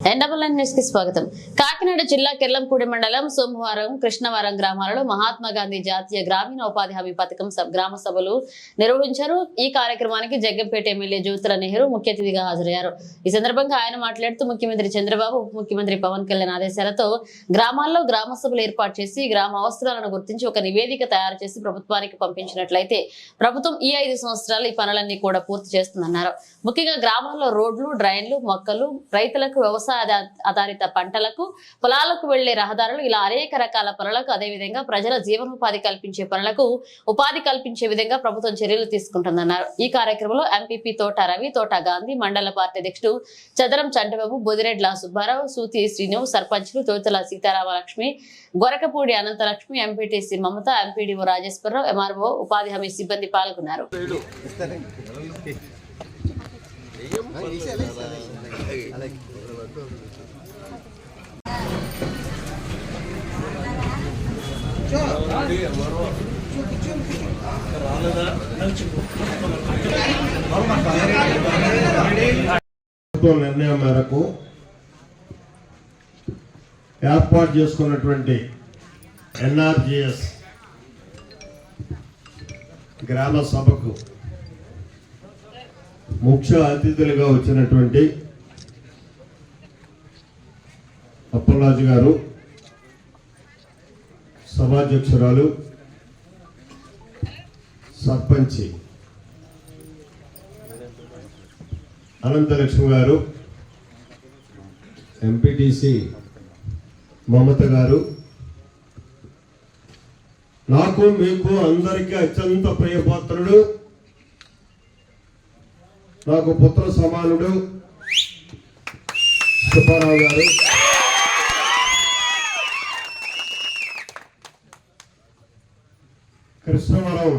న్యూస్కి స్వాగతం. కాకినాడ జిల్లా కెల్లంపూడి మండలం సోమవారం కృష్ణవరం గ్రామాలలో మహాత్మా గాంధీ జాతీయ గ్రామీణ ఉపాధి హామీ పథకం గ్రామ సభలు నిర్వహించారు. ఈ కార్యక్రమానికి జగ్గంపేట ఎమ్మెల్యే జ్యోతుల నెహ్రూ ముఖ్య అతిథిగా హాజరయ్యారు. ఈ సందర్భంగా ఆయన మాట్లాడుతూ ముఖ్యమంత్రి చంద్రబాబు ఉప ముఖ్యమంత్రి పవన్ కళ్యాణ్ ఆదేశాలతో గ్రామాల్లో గ్రామ సభలు ఏర్పాటు చేసి గ్రామ అవసరాలను గుర్తించి ఒక నివేదిక తయారు చేసి ప్రభుత్వానికి పంపించినట్లయితే ప్రభుత్వం ఈ ఐదు సంవత్సరాలు ఈ పనులన్నీ కూడా పూర్తి చేస్తుందన్నారు. ముఖ్యంగా గ్రామాల్లో రోడ్లు డ్రైన్లు మొక్కలు రైతులకు వ్యవసాయ ఆధా- ఆధారిత పంటలకు పొలాలకు వెళ్ళే రహదారులు ఇలా అనేక రకాల పనులకు అదేవిధంగా ప్రజల జీవనోపాధి కల్పించే పనులకు ఉపాధి కల్పించే విధంగా ప్రభుత్వం చర్యలు తీసుకుంటుందన్నారు. ఈ కార్యక్రమంలో ఎంపీపీ తోట రవి తోట గాంధీ మండల పార్టీ అధ్యక్షుడు చదరం చంటబాబు బొదిరెడ్ల సుబ్బారావు సూతి శ్రీను సర్పంచ్లు Thotala Sitaramalakshmi Gorakapudi Ananthalakshmi MPTC Mamata MPDO Rajeswararao MRO ఉపాధి హామీ సిబ్బంది పాల్గొన్నారు. నిర్ణయం మేరకు ఏర్పాటు చేసుకున్నటువంటి ఎన్ఆర్జిఎస్ గ్రామ సభకు ముఖ్య అతిథులుగా వచ్చినటువంటి అప్పలరాజు గారు సభాధ్యక్షురాలు సర్పంచి అనంతలక్ష్మి గారు ఎంపీటీసీ మమత గారు. నాకు మీకు అందరికీ అత్యంత ప్రియపాత్రుడు నాకు పుత్ర సమానుడు సుబ్బారావు గారు. కృష్ణవరం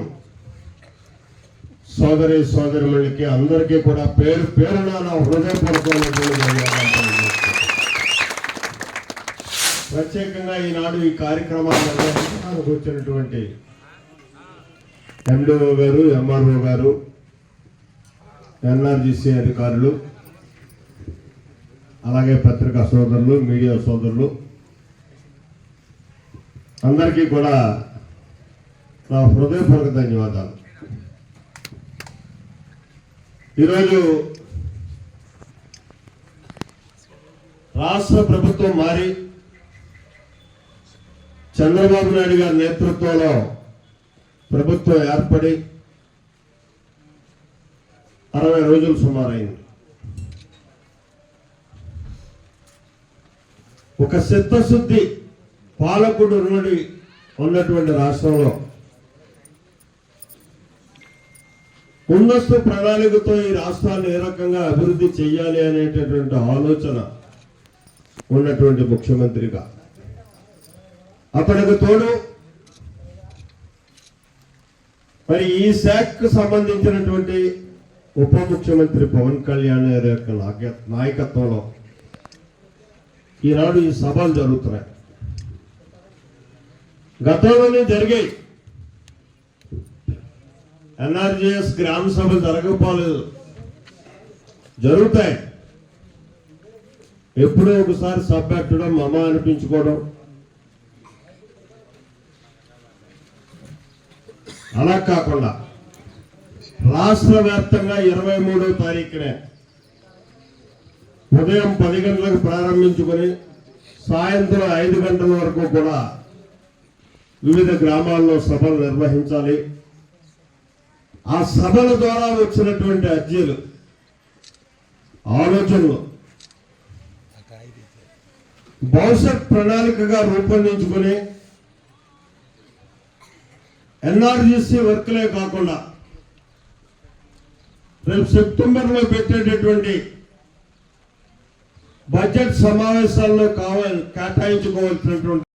సోదరి సోదరులకి అందరికీ కూడా పేరు పేరున నా హృదయపూర్వకమైనటువంటి ప్రత్యేకంగా ఈనాడు ఈ కార్యక్రమాన్ని నిర్వహించడానికి వచ్చినటువంటి ఎండిఓ గారు ఎంఆర్ఓ గారు ఎన్ఆర్జీసీ అధికారులు అలాగే పత్రికా సోదరులు మీడియా సోదరులు అందరికీ కూడా నా హృదయపూర్వక ధన్యవాదాలు. ఈరోజు రాష్ట్ర ప్రభుత్వం మారి చంద్రబాబు నాయుడు గారి నేతృత్వంలో ప్రభుత్వం ఏర్పడి అరవై రోజులు సుమారైంది. ఒక చిత్తశుద్ధి పాలకుడు నుండి ఉన్నటువంటి రాష్ట్రంలో ముందస్తు ప్రణాళికతో ఈ రాష్ట్రాన్ని ఏ రకంగా అభివృద్ధి చేయాలి అనేటటువంటి ఆలోచన ఉన్నటువంటి ముఖ్యమంత్రిగా. అతనికి తోడు మరి ఈ శాఖకు సంబంధించినటువంటి ఉప ముఖ్యమంత్రి పవన్ కళ్యాణ్ గారి యొక్క నాయకత్వంలో ఈనాడు ఈ సభలు జరుగుతున్నాయి. గతంలోనే జరిగాయి. ఎన్ఆర్జిఎస్ గ్రామ సభలు జరగకపోలేదు జరుగుతాయి. ఎప్పుడో ఒకసారి సభ పెట్టడం మమ అనిపించుకోవడం. అలా కాకుండా రాష్ట్ర వ్యాప్తంగా ఇరవై మూడో తారీఖునే ఉదయం పది గంటలకు ప్రారంభించుకొని సాయంత్రం ఐదు గంటల వరకు కూడా వివిధ గ్రామాల్లో సభలు నిర్వహించాలి. ఆ సభల ద్వారా వచ్చినటువంటి అర్జీలు ఆలోచనలు భవిష్యత్ ప్రణాళికగా రూపొందించుకుని ఎన్ఆర్జీసీ వర్క్లే కాకుండా రేపు సెప్టెంబర్లో పెట్టేటటువంటి బడ్జెట్ సమావేశాల్లో కావాలి కేటాయించుకోవాల్సినటువంటి